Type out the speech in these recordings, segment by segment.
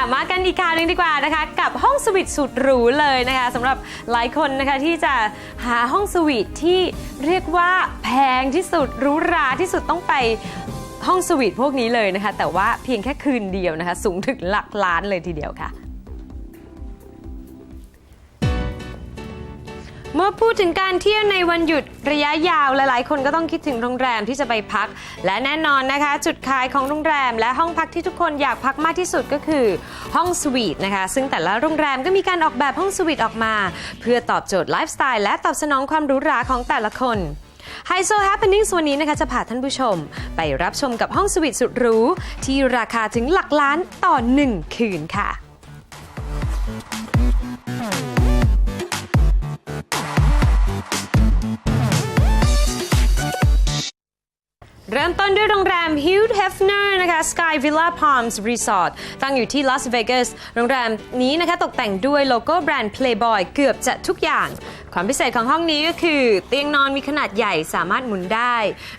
ะมากันอีกคราวหนึงดีกว่านะคะ กับห้องสวีทสุดหรูเลยนะคะสำหรับหลายคนนะคะที่จะหาห้องสวีทที่เรียกว่าแพงที่สุดหรูหราที่สุดต้องไปห้องสวีทพวกนี้เลยนะคะ แต่ว่าเพียงแค่คืนเดียวนะคะ สูงถึงหลักล้านเลยทีเดียวค่ะ เมื่อพูดถึงการเที่ยวในวันหยุดระยะยาวหลายๆ คนก็ต้องคิดถึงโรงแรมที่จะไปพัก และแน่นอนนะคะ จุดขายของโรงแรมและห้องพักที่ทุกคนอยากพักมากที่สุดก็คือห้องสวีทนะคะ ซึ่งแต่ละโรงแรมก็มีการออกแบบห้องสวีทออกมา เพื่อตอบโจทย์ไลฟ์สไตล์และตอบสนองความหรูหราของแต่ละคนไฮโซ Happenings วันนี้นะคะจะพาท่านผู้ชม ไปรับชมกับห้องสวีทสุดหรูที่ราคาถึงหลักล้านต่อหนึ่งคืนค่ะ เริ่มต้นด้วยโรงแรม Hugh Hefner นะคะ Sky Villa Palms Resort ตั้งอยู่ที่ลาสเวกัส โรงแรมนี้นะคะตกแต่งด้วยโลโก้แบรนด์ Playboy เกือบจะทุกอย่าง ความพิเศษของห้องนี้ก็คือ เตียงนอนมีขนาดใหญ่สามารถหมุนได้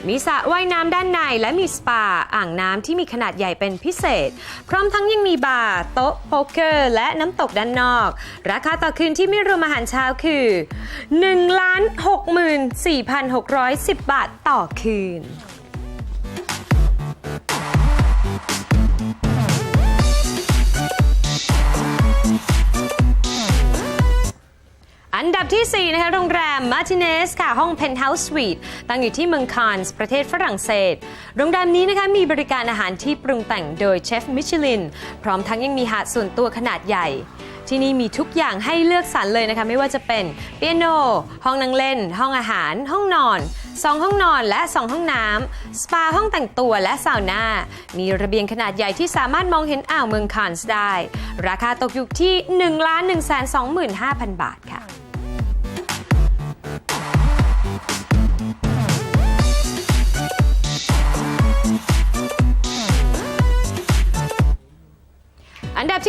มีสระว่ายน้ำด้านในและมีสปา อ่างน้ำที่มีขนาดใหญ่เป็นพิเศษ พร้อมทั้งยังมีบาร์ โต๊ะโป๊กเกอร์ และน้ำตกด้านนอก ราคาต่อคืนที่ไม่รวมอาหารเช้าคือ1 64,610 บาทต่อคืน อันดับที่ 4 นะคะโรงแรมมาร์ติเนสค่ะ ห้อง Penthouse Suite ตั้งอยู่ที่เมืองคานส์ประเทศฝรั่งเศส โรงแรมนี้นะคะมีบริการอาหารที่ปรุงแต่งโดยเชฟมิชลิน พร้อมทั้งยังมีหาดส่วนตัวขนาดใหญ่ที่นี่มีทุกอย่างให้เลือกสรรเลยนะคะไม่ว่าจะเป็นเปียโน ห้องนั่งเล่น ห้องอาหาร ห้องนอน2ห้องนอนและ2ห้องน้ำสปาห้องแต่งตัวและซาวน่า มีระเบียงขนาดใหญ่ที่สามารถมองเห็นอ่าวเมืองคานส์ได้ ราคาตกอยู่ที่ 1 1 2 5 0 0 0 บาทค่ะ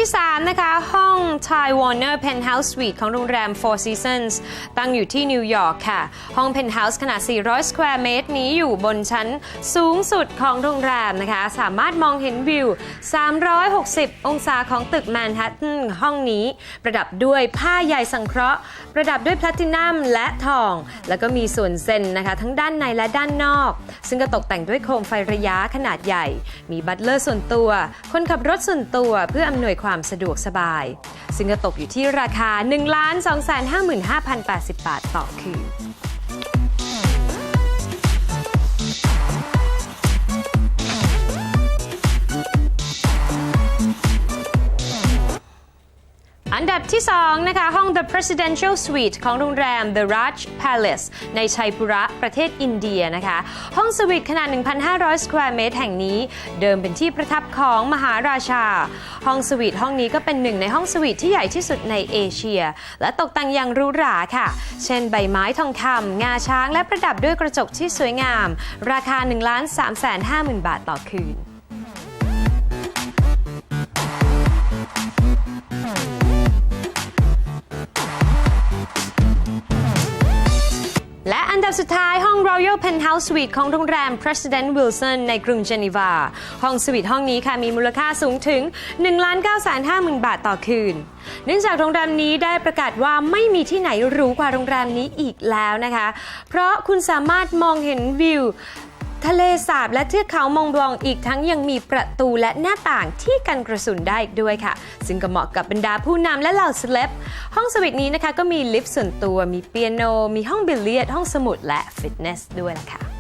ที่ 3 นะคะ ห้อง Thai Warner Penthouse Suite ของโรงแรม Four Seasons ตั้งอยู่ที่นิวยอร์กค่ะ ห้อง Penthouse ขนาด 400 square meter นี้อยู่บนชั้นสูงสุดของโรงแรมนะคะ สามารถมองเห็นวิว 360 องศาของตึกแมนฮัตตันห้องนี้ ประดับด้วยผ้าใยสังเคราะห์ ประดับด้วยแพลตินัมและทอง แล้วก็มีส่วนเซนนะคะ ทั้งด้านในและด้านนอก ซึ่งก็ตกแต่งด้วยโคมไฟระยะขนาดใหญ่ มีบัตเลอร์ส่วนตัว คนขับรถส่วนตัวเพื่ออำนวยความสะดวกสบาย ซึ่งก็ตกอยู่ที่ราคา 1 2 5 5 5 0 80 บาทต่อคืนับที่ 2 นะคะ ห้อง The Presidential Suite ของโรงแรม The Raj Palace ในชัยปุระประเทศอินเดียนะคะ ห้องสวีทขนาด 1,500 square meter แห่งนี้ เดิมเป็นที่ประทับของมหาราชา ห้องสวีทห้องนี้ก็เป็นหนึ่งในห้องสวีทที่ใหญ่ที่สุดในเอเชีย และตกแต่งอย่างหรูหราค่ะ เช่นใบไม้ทองคำงาช้างและประดับด้วยกระจกที่สวยงาม ราคา 1 3 5 0 0 0 0 บาทต่อคืน Royal Penthouse Suite ของโรงแรม President Wilson ในกรุงเจนีวา ห้องสวีทห้องนี้ค่ะมีมูลค่าสูงถึง 1 9 5 0 0 0 0 บาทต่อคืน เนื่องจากโรงแรมนี้ได้ประกาศว่าไม่มีที่ไหนหรูกว่าโรงแรมนี้อีกแล้วนะคะ เพราะคุณสามารถมองเห็นวิว ทะเลสาบและเทือกเขามองบลองอีกทั้งยังมีประตูและหน้าต่างที่กันกระสุนได้อีกด้วยค่ะ ซึ่งก็เหมาะกับบรรดาผู้นำและเหล่าเซเลบห้องสวีทนี้นะคะก็มีลิฟต์ส่วนตัว มีเปียโน มีห้องบิลเลียด ห้องสมุดและฟิตเนสด้วยล่ะค่ะ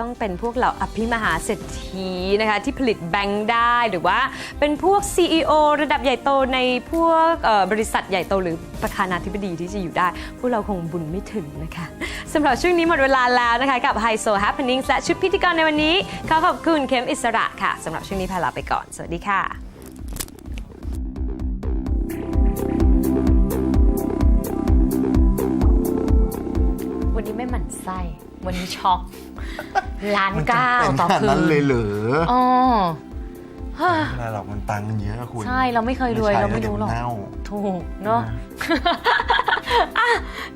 ต้องเป็นพวกเหล่าอภิมหาเศรษฐีนะคะที่ผลิตแบงค์ได้หรือว่าเป็นพวก CEO ระดับใหญ่โตในพวกบริษัทใหญ่โตหรือประธานาธิบดีที่จะอยู่ได้ พวกเราคงบุญไม่ถึงนะคะสำหรับช่วงนี้หมดเวลาแล้วนะคะกับ h i โซ Happening และชุดพิธีกรในวันนี้ ขอขอบคุณเข้มอิสระค่ะสำหรับช่วงนี้พาลาไปก่อน สวัสดีค่ะวันนี้ไม่หมั่นไส้ วันนี้ช็อก ล้านมันจะเก้าเป็นต่อขนาดคืนั้นนเลยเหรออ๋อฮะไม่เป็นไรหรอกมันตังค์เยอะคุณ ใช่เราไม่เคยรวยใช้เราไม่แล้วรู้หรอกเดี๋ยวมันเน่าถูกเนาะอะ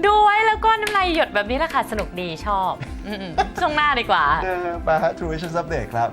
ดูไว้แล้วก็น้ำลายหยดแบบนี้แหละค่ะ สนุกดีชอบอืมๆช่วงหน้าดีกว่าเออไปฮะ True Vision Update ครับ